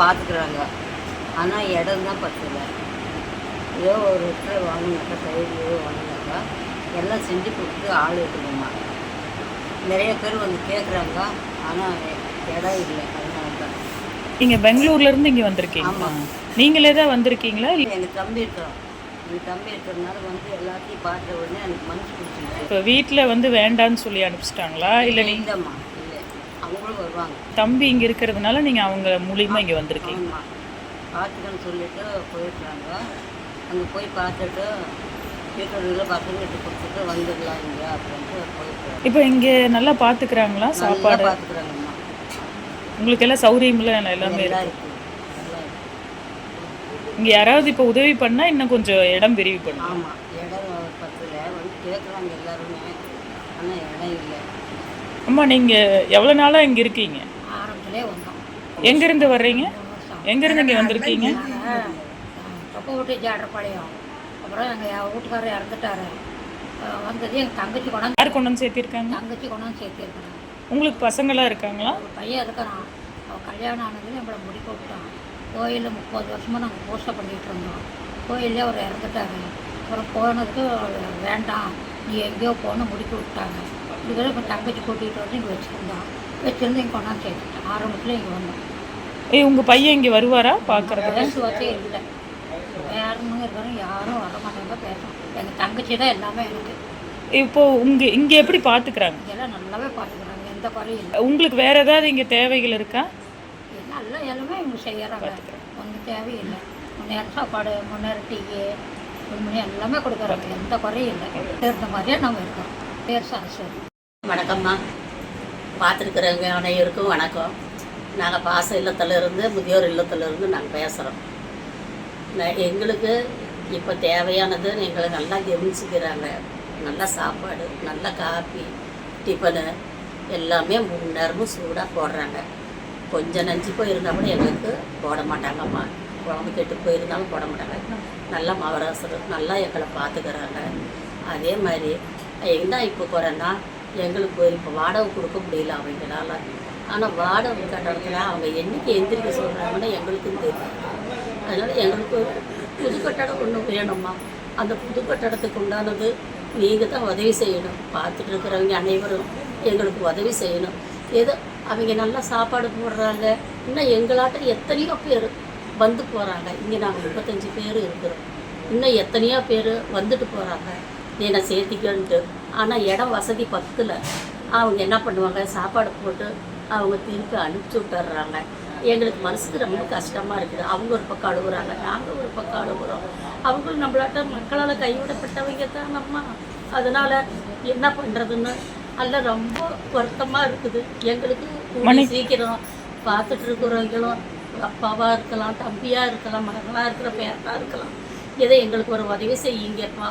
பார்த்துக்குறாங்க ஆனால் இடம் தான் பத்தல. ஏதோ ஒரு இடத்துல வாங்கினாக்கா சைடு ஏதோ வாங்கினாக்கா எல்லாம் செஞ்சு கொடுத்து ஆள் இருக்குதும்மா நிறைய பேர் வந்து கேட்குறாங்க ஆனால் இடம் இல்லை. அதனால தான் நீங்கள் பெங்களூர்லேருந்து இங்கே வந்திருக்கீங்களா? ஆமாம். நீங்களே தான் வந்திருக்கீங்களா? இல்லை எனக்கு தம்பி இருக்கிறான் என் தம்பி இருக்கிறதுனால வந்து எல்லாத்தையும் பார்த்த உடனே எனக்கு மனசு பிடிச்சிருக்கு இப்போ வீட்டில் வந்து வேண்டான்னு சொல்லி அனுப்பிச்சிட்டாங்களா? இல்லை நீ இல்லைம்மா. இல்லை அவங்களும் வருவாங்க. தம்பி இங்கே இருக்கிறதுனால நீங்கள் அவங்க மூலியமாக இங்கே வந்திருக்கீங்க. ஆமாம் பார்த்துக்கன்னு சொல்லிட்டு போயிருக்காங்க அங்கே போய் பார்த்துட்டு வீட்டில் பசங்கிட்ட கொடுத்துட்டு வந்துடலாம் இங்கே அப்படின்ட்டு போயிருக்காங்க இப்போ இங்கே நல்லா பார்த்துக்கிறாங்களா சாப்பாடு? பார்த்துக்குறாங்கம்மா உங்களுக்கு எல்லாம் சௌகரியம்லாம் எல்லாமே இருக்குது இங்கே யாராவது இப்போ உதவி பண்ணால் இன்னும் கொஞ்சம் இடம் விரிவு பண்ணும் ஆமாம் இடம் பத்தில் வந்து கேட்குறாங்க எல்லாருமே. ஆனால் இடம் இல்லை. அம்மா நீங்கள் எவ்வளோ நாளாக இங்கே இருக்கீங்க? ஆரம்பத்திலே வந்தோம் எங்கேருந்து வர்றீங்க? எங்கேருந்து இங்கே வந்திருக்கீங்க? தொப்பை விட்டு ஜாடுறப்பாளையம் அப்புறம் எங்கள் வீட்டுக்காரர் இறந்துட்டாரு. வந்தது எங்கள் தங்கச்சி கொண்டாந்து யார் கொண்டு வந்து சேர்த்திருக்காங்க? தங்கச்சி கொண்டாந்து சேர்த்திருக்கணும் உங்களுக்கு பசங்களாம் இருக்காங்களா? ஒரு பையன் இருக்கிறான். அவன் கல்யாணம் ஆனதுல எங்களை முடிக்க விட்டான் கோயிலில் முப்பது வருஷமாக நாங்கள் பூசை பண்ணிகிட்டு இருந்தோம். கோயிலே அவர் இறந்துட்டாரு. அப்புறம் போனதுக்கு வேண்டாம். நீ எங்கேயோ போகணும் முடிக்க விட்டாங்க இதுக்கெல்லாம் இப்போ தங்கச்சி கூட்டிகிட்டு வந்து இங்கே வச்சுருந்தோம் வச்சுருந்து இங்கே கொண்டாந்து சேர்த்துட்டேன் ஆரம்பத்தில் இங்கே வந்தோம். ஏய் உங்கள் பையன் இங்கே வருவாரா பார்க்குறது பேசுவாச்சே இல்லை. யாருன்னு இருக்கிறோம் யாரும் வர மாட்டாங்க பேசும் எங்கள் தங்கச்சி தான் எல்லாமே எனக்கு இப்போ உங்க இங்கே எப்படி பார்த்துக்கிறாங்க இங்கெல்லாம் நல்லாவே பார்த்துக்கிறாங்க எந்த குறையும் இல்லை. உங்களுக்கு வேற ஏதாவது இங்கே தேவைகள் இருக்கா? நல்லா எல்லாமே இவங்க செய்யறாங்க. ஒன்றும் தேவையில்லை. முன்னேற சாப்பாடு முன்னேற டீ ஒரு மணி எல்லாமே கொடுக்குறாங்க. எந்த குறையும் இல்லை. இருந்த மாதிரியே நம்ம இருக்கோம். பேர் சரஸ்வதி. வணக்கம்மா. பார்த்துருக்குறவங்க அனைவருக்கும் வணக்கம். நாங்கள் பாச இல்லத்திலிருந்து முதியோர் இல்லத்திலிருந்து நாங்கள் பேசுகிறோம் எங்களுக்கு இப்போ தேவையானது எங்களை நல்லா கவனிச்சுக்கிறாங்க. நல்ல சாப்பாடு நல்ல காப்பி டிஃபனு எல்லாமே மூணு நேரமும் சூடாக போடுறாங்க. கொஞ்சம் நஞ்சு போயிருந்தால் கூட எங்களுக்கு போட மாட்டாங்கம்மா. குழம்பு கெட்டு போயிருந்தாலும் போட மாட்டாங்க. நல்லா மவராசர் நல்லா எங்களை பார்த்துக்கிறாங்க. அதே மாதிரி என்ன இப்போ குறைன்னா எங்களுக்கு இப்போ வாடகை கொடுக்க முடியல அவங்களால. ஆனால் வாடகை கட்டணத்தில் அவங்க என்னைக்கு எந்திரிக்க சொல்கிறாங்கன்னு எங்களுக்கும் தெரியும். அதனால் எங்களுக்கு ஒரு புது கட்டடம் ஒன்று வேணும்மா. அந்த புது கட்டடத்துக்கு உண்டானது நீங்கள் தான் உதவி செய்யணும். பார்த்துட்டு இருக்கிறவங்க அனைவரும் எங்களுக்கு உதவி செய்யணும். ஏதோ அவங்க நல்லா சாப்பாடு போடுறாங்க. இன்னும் எங்களாட்ட எத்தனையோ பேர் வந்து போகிறாங்க இங்கே நாங்கள் முப்பத்தஞ்சு பேர் இருக்கிறோம். இன்னும் எத்தனையோ பேர் வந்துட்டு போகிறாங்க என்னை சேர்த்திக்கன்ட்டு ஆனால் இடம் வசதி பத்தில். அவங்க என்ன பண்ணுவாங்க? சாப்பாடு போட்டு அவங்க திருப்பி அனுப்பிச்சி விட்டுறாங்க. எங்களுக்கு மனசுக்கு ரொம்ப கஷ்டமாக இருக்குது. அவங்க ஒரு பக்கம் அழுகுறாங்க. நாங்கள் ஒரு பக்கம் அழுகுறோம். அவங்களும் நம்மளாட்ட மக்களால் கைவிடப்பட்டவங்க தான் நம்ம. அதனால் என்ன பண்ணுறதுன்னு அல்ல ரொம்ப வருத்தமாக இருக்குது. எங்களுக்கு சீக்கிரம் பார்த்துட்டு இருக்கிறவங்களும் அப்பாவாக இருக்கலாம் தம்பியாக இருக்கலாம் மகளாக இருக்கிற பேரனாக இருக்கலாம். ஏதோ எங்களுக்கு ஒரு உதவி செய்யுங்கப்பா.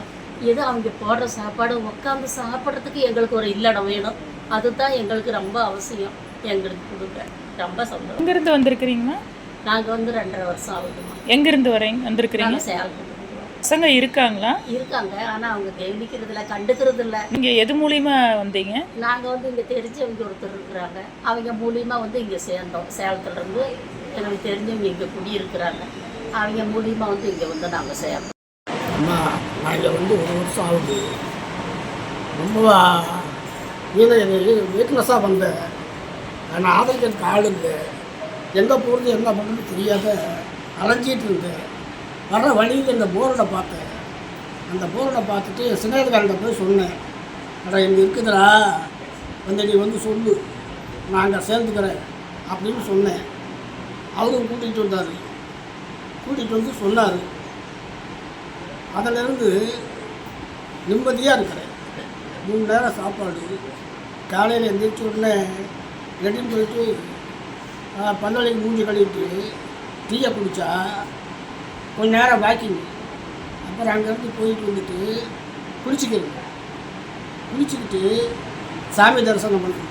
ஏதோ அவங்க போடுற சாப்பாடு உட்காந்து சாப்பிட்றதுக்கு எங்களுக்கு ஒரு இல்லடம் வேணும். அதுதான் எங்களுக்கு ரொம்ப அவசியம். எங்களுக்கு கொடுங்க ரொம்ப சந்தோஷம். எங்கேருந்து வந்திருக்கிறீங்கம்மா நாங்கள் வந்து ரெண்டரை வருஷம் ஆகுதுமா எங்கேருந்து வரீங்க வந்திருக்கிறீங்க? சேலம் பசங்க இருக்காங்களா? இருக்காங்க. ஆனால் அவங்க கவனிக்கிறது இல்லை கண்டுக்கிறது இல்லை நீங்கள் எது மூலியமா வந்தீங்க? நாங்கள் வந்து இங்கே தெரிஞ்சவங்க ஒருத்தர் இருக்கிறாங்க. அவங்க மூலியமா வந்து இங்கே சேர்ந்தோம். சேலத்துலேருந்து எனக்கு தெரிஞ்சவங்க இங்கே குடியிருக்கிறாங்க. அவங்க மூலியமா வந்து இங்கே வந்து நாங்கள் சேர்ந்தோம். நான் இங்கே வந்து ஒரு வருஷம் ஆகுது. ரொம்ப வீக்னஸாக வந்தேன் நான் ஆதரிக்கிறதுக்கு ஆள் இல்லை. எங்கே போகிறது என்ன பண்ணுறது தெரியாத அலைஞ்சிட்டு இருந்தேன். வர்ற வழியில் இந்த போர்டை பார்த்தேன். அந்த போர்டை பார்த்துட்டு என் சின்னதுக்காரங்க போய் சொன்னேன். அடா இங்கே இருக்குதுடா. வந்து நீ வந்து சொல்லு. நான் அங்கே சேர்ந்துக்கிறேன் அப்படின்னு சொன்னேன். அவரும் கூட்டிகிட்டு வந்தார். கூட்டிகிட்டு வந்து சொன்னார். அதிலிருந்து நிம்மதியாக இருக்கிறேன். மூணு நேரம் சாப்பாடு காலையில் எந்திரிச்ச உடனே லெட்டின் போயிட்டு பல்லலைக்கு மூஞ்சி கழுவிட்டு டீயை குடித்தா கொஞ்ச நேரம் வாக்கிங் அப்புறம் அங்கேருந்து போயிட்டு வந்துட்டு குளிச்சுக்கிறேன். குளிச்சுக்கிட்டு சாமி தரிசனம் பண்ணுறது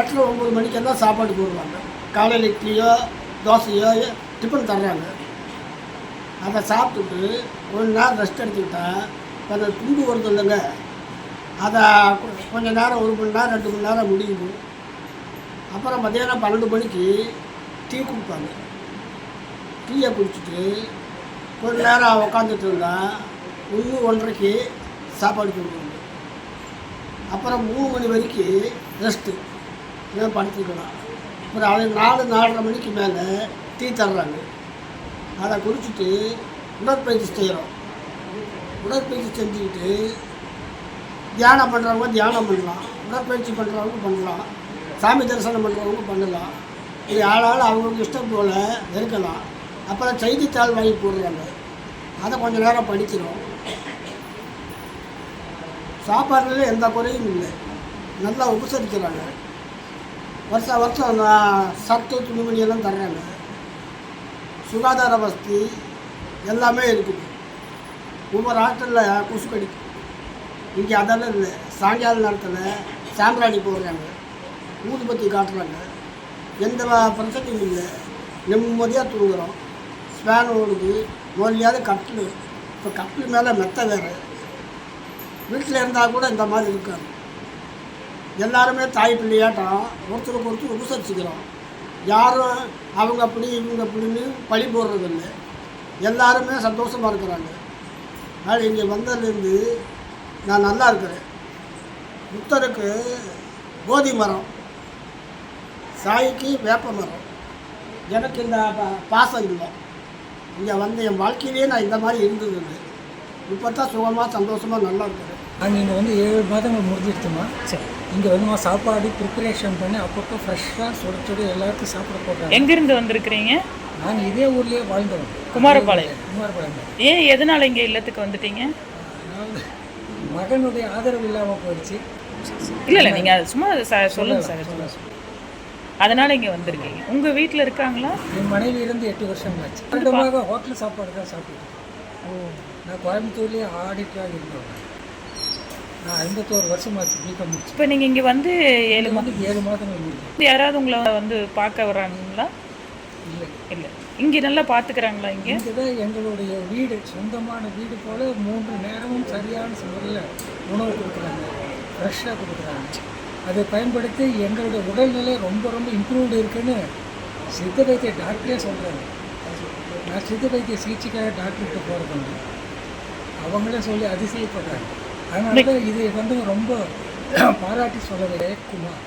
எட்டில் ஒம்பது மணிக்கு தான் சாப்பாடு போடுவாங்க. காலையில் இட்லியோ தோசையோ டிஃபன் தர்றாங்க. அதை சாப்பிட்டுட்டு கொஞ்ச நேரம் ரெஸ்ட் எடுத்துக்கிட்டால் அந்த துண்டு வருது இல்லைங்க. அதை கொஞ்சம் கொஞ்ச நேரம் ஒரு மணி நேரம் ரெண்டு மணி நேரம் முடியுது. அப்புறம் மத்தியானம் பன்னெண்டு மணிக்கு டீ கொடுப்பாங்க. டீயை குடிச்சிட்டு கொஞ்ச நேரம் உக்காந்துட்டு இருந்தால் ஒன்று ஒன்றரைக்கு சாப்பாடு கொடுப்பாங்க. அப்புறம் மூணு மணி வரைக்கும் ரெஸ்ட்டு ஏன் படுத்துக்கலாம். அப்புறம் அவங்க நாலு நாலரை மணிக்கு மேலே டீ தர்றாங்க. அதை குடிச்சிட்டு உடற்பயிற்சி செய்கிறோம் உடற்பயிற்சி செஞ்சுக்கிட்டு தியானம் பண்ணுறவங்க தியானம் பண்ணலாம். உடற்பயிற்சி பண்ணுறவங்க பண்ணலாம். சாமி தரிசனம் பண்ணுறவங்க பண்ணலாம். இது ஆளால் அவங்களுக்கு இஷ்டம் போல் இருக்கலாம். அப்புறம் செய்தித்தாள் வாங்கி போடுறாங்க. அதை கொஞ்சம் நேரம் படிக்கிறோம். சாப்பாடுல எந்த குறையும் இல்லை. நல்லா உபசரிக்கிறாங்க. வருஷம் வருஷம் சத்து துணிமணி எல்லாம் தர்றாங்க. சுகாதார வசதி எல்லாமே இருக்குது ஒவ்வொரு ஹாஸ்டலில் கொசு கடிக்கும் இங்கே அதெல்லாம் இல்லை. சாயங்கால நேரத்தில் சாம்பிராணி போடுறாங்க. ஊதுபத்தி காட்டுறாங்க. எந்த பிரச்சனையும் இல்லை. நிம்மதியாக தூங்குகிறோம் ஸ்பேன் ஓடுது. முதலியாவது கட்டில். இப்போ கட்டில் மேலே மெத்த வேறு. வீட்டில் இருந்தால் கூட இந்த மாதிரி இருக்காது. எல்லாருமே தாய் பிள்ளையாட்டம். ஒருத்தருக்கு ஒருத்தர் உபசரிச்சுக்கிறோம். யாரும் அவங்க அப்படி இவங்க அப்படின்னு பழி போடுறதில்லை. எல்லாருமே சந்தோஷமாக இருக்கிறாங்க. அதனால் இங்கே வந்ததுலேருந்து நான் நல்லா இருக்கிறேன். புத்தருக்கு போதி மரம் சாய்க்கு வேப்ப மரம். எனக்கு இந்த பாசம் இல்லை. இங்கே வந்து என் வாழ்க்கையிலேயே நான் இந்த மாதிரி இருந்தது இப்போ தான் சுகமாக சந்தோஷமாக நல்லா இருக்கிறேன். நாங்கள் இங்கே வந்து ஏழு மாதங்கள் முடிஞ்சிடுச்சுமா சரி. இங்கே வந்து சாப்பாடு ப்ரிப்பரேஷன் பண்ணி அப்பப்போ ஃப்ரெஷ்ஷாக சுட சுட எல்லாருக்கும் சாப்பிட போடுறாங்க. எங்கேருந்து வந்திருக்கிறீங்க? நாங்கள் இதே ஊர்லேயே வாழ்ந்தோம் குமாரபாளையம். குமாரபாளையம். ஏன் எதனால் இங்கே இல்லத்துக்கு வந்துட்டீங்க? மகனுடைய ஆதரவு இல்லாமல் போயிடுச்சு. இல்லை இல்லை நீங்கள் சும்மா ச- சொல்லுங்க சார். சொல்லுங்க அதனால் இங்கே வந்திருக்கீங்க. உங்கள் வீட்டில் இருக்காங்களா? என் மனைவி இருந்து எட்டு வருஷம் ஆச்சு. ரெண்டுமாக ஹோட்டல் சாப்பாடு தான் சாப்பிட்டேன் நான் கோயம்புத்தூர்லேயே ஆடிட்டராக இருந்தோம் நான் ஐம்பத்தோரு வருஷமாச்சு பிகாம் முடிச்சு. இப்போ நீங்கள் இங்கே வந்து ஏழு வந்து ஏழு மாதம் யாராவது உங்களை வந்து பார்க்க வர்றாங்களா? இல்லை. இல்லை. இங்கே நல்லா பார்த்துக்கிறாங்களா இங்கே? இங்கே தான் எங்களுடைய வீடு சொந்தமான வீடு போல் மூன்று நேரமும் சரியான முறையில் உணவு கொடுக்குறாங்க. ஃப்ரெஷ்ஷாக கொடுக்குறாங்க. அதை பயன்படுத்தி எங்களுடைய உடல்நிலை ரொம்ப ரொம்ப இம்ப்ரூவ்டு இருக்குன்னு சித்த வைத்திய டாக்டரே சொல்கிறாங்க நான் சித்த வைத்திய சிகிச்சைக்காக டாக்டர்கிட்ட போகிறதுங்க அவங்களே சொல்லி அதிசயப்படுறாங்க. அதனால தான் இது வந்து ரொம்ப பாராட்டி சொல்ல வேண்டிய குமார்.